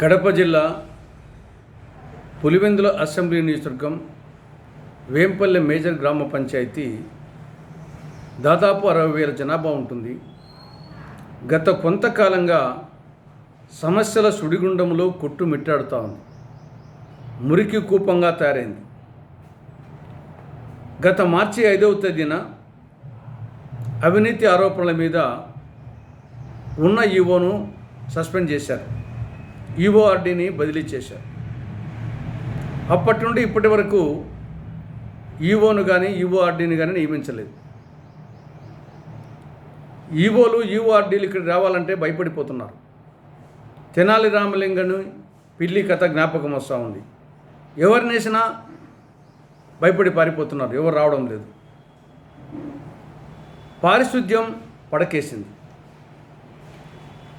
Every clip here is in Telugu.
కడప జిల్లా పులివెందుల అసెంబ్లీ నియోజకవర్గం వేంపల్లె మేజర్ గ్రామ పంచాయతీ దాదాపు అరవై వేల జనాభా ఉంటుంది. గత కొంతకాలంగా సమస్యల సుడిగుండంలో కొట్టుమిట్టాడుతూ ఉంది. మురికి కూపంగా తయారైంది. గత మార్చి ఐదవ తేదీన అవినీతి ఆరోపణల మీద ఉన్న ఈవోను సస్పెండ్ చేశారు. ఈఓఆర్డీని బదిలీ చేశారు. అప్పటి నుండి ఇప్పటి వరకు ఈఓను కానీ ఈఓఆర్డీని కానీ నియమించలేదు. ఈఓలు ఈఓఆర్డీలు ఇక్కడ రావాలంటే భయపడిపోతున్నారు. తెనాలి రామలింగను పిల్లి కథ జ్ఞాపకం వస్తూ ఉంది. ఎవరినేసినా భయపడి పారిపోతున్నారు. ఎవరు రావడం లేదు. పారిశుద్ధ్యం పడకేసింది.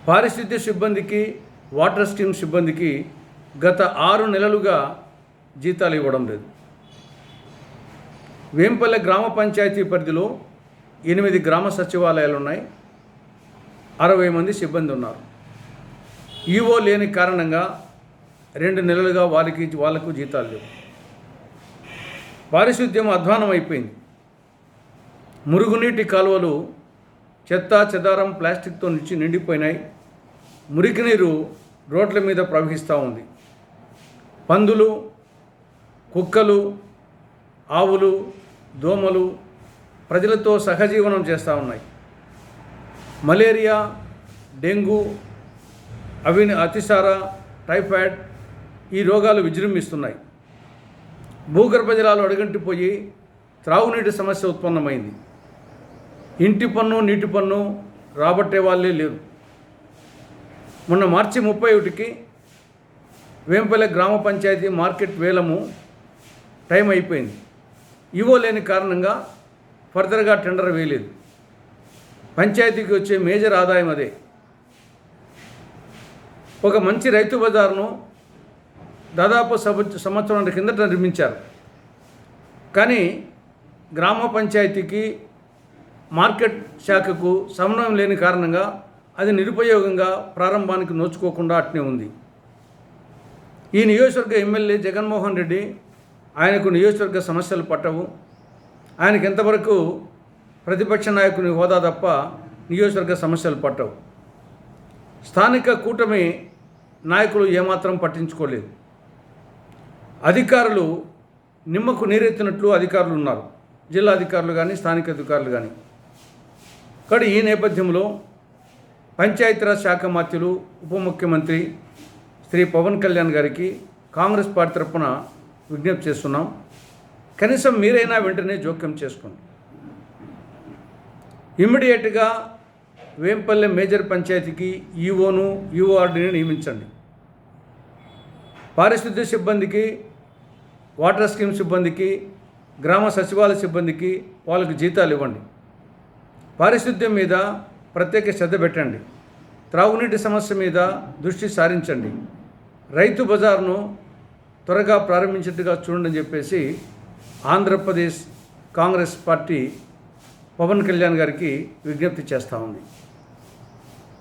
పారిశుద్ధ్య సిబ్బందికి వాటర్ స్టీమ్ సిబ్బందికి గత ఆరు నెలలుగా జీతాలు ఇవ్వడం లేదు. వేంపల్లె గ్రామ పంచాయతీ పరిధిలో ఎనిమిది గ్రామ సచివాలయాలు ఉన్నాయి. అరవై మంది సిబ్బంది ఉన్నారు. ఈవో లేని కారణంగా రెండు నెలలుగా వారికి వాళ్ళకు జీతాలు లేవు. పారిశుద్ధ్యం అధ్వానం అయిపోయింది. మురుగునీటి కాలువలు చెత్త చెదారం ప్లాస్టిక్తో నుంచి నిండిపోయినాయి. మురికి నీరు రోడ్ల మీద ప్రవహిస్తూ ఉంది. పందులు కుక్కలు ఆవులు దోమలు ప్రజలతో సహజీవనం చేస్తూ ఉన్నాయి. మలేరియా డెంగ్యూ అవిని అతిసార టైఫాయిడ్ ఈ రోగాలు విజృంభిస్తున్నాయి. భూగర్భ జలాలు అడుగంటిపోయి త్రాగునీటి సమస్య ఉత్పన్నమైంది. ఇంటి పన్ను నీటి పన్ను రాబట్టే వాళ్ళే లేరు. మొన్న మార్చి ముప్పై ఒకటికి వేంపల్లె గ్రామ పంచాయతీ మార్కెట్ వేలము టైం అయిపోయింది. ఇవో లేని కారణంగా ఫర్దర్గా టెండర్ వేయలేదు. పంచాయతీకి వచ్చే మేజర్ ఆదాయం అదే. ఒక మంచి రైతు బజార్ను దాదాపు సంవత్స సంవత్సరం కిందట నిర్మించారు. కానీ గ్రామ పంచాయతీకి మార్కెట్ శాఖకు సమన్వయం లేని కారణంగా అది నిరుపయోగంగా ప్రారంభానికి నోచుకోకుండా అట్నే ఉంది. ఈ నియోజకవర్గ ఎమ్మెల్యే జగన్మోహన్ రెడ్డి ఆయనకు నియోజకవర్గ సమస్యలు పట్టవు. ఆయనకి ఎంతవరకు ప్రతిపక్ష నాయకుని హోదా తప్ప నియోజకవర్గ సమస్యలు పట్టవు. స్థానిక కూటమి నాయకులు ఏమాత్రం పట్టించుకోలేదు. అధికారులు నిమ్మకు నీరెత్తినట్లు అధికారులు ఉన్నారు. జిల్లా అధికారులు కానీ స్థానిక అధికారులు కానీ కానీ ఈ నేపథ్యంలో పంచాయతీరాజ్ శాఖ మంత్రులు ఉప ముఖ్యమంత్రి శ్రీ పవన్ కళ్యాణ్ గారికి కాంగ్రెస్ పార్టీ తరఫున విజ్ఞప్తి చేస్తున్నాం. కనీసం మీరైనా వెంటనే జోక్యం చేసుకోండి. ఇమ్మీడియట్గా వేంపల్లె మేజర్ పంచాయతీకి ఈఓను ఈఓఆర్డీని నియమించండి. పారిశుద్ధ్య సిబ్బందికి వాటర్ స్కీమ్ సిబ్బందికి గ్రామ సచివాలయ సిబ్బందికి వాళ్ళకి జీతాలు ఇవ్వండి. పారిశుద్ధ్యం మీద ప్రత్యేక శ్రద్ధ పెట్టండి. త్రాగునీటి సమస్య మీద దృష్టి సారించండి. రైతు బజార్ను త్వరగా ప్రారంభించేట్టుగా చూడండి అని చెప్పేసి ఆంధ్రప్రదేశ్ కాంగ్రెస్ పార్టీ పవన్ కళ్యాణ్ గారికి విజ్ఞప్తి చేస్తూ ఉంది.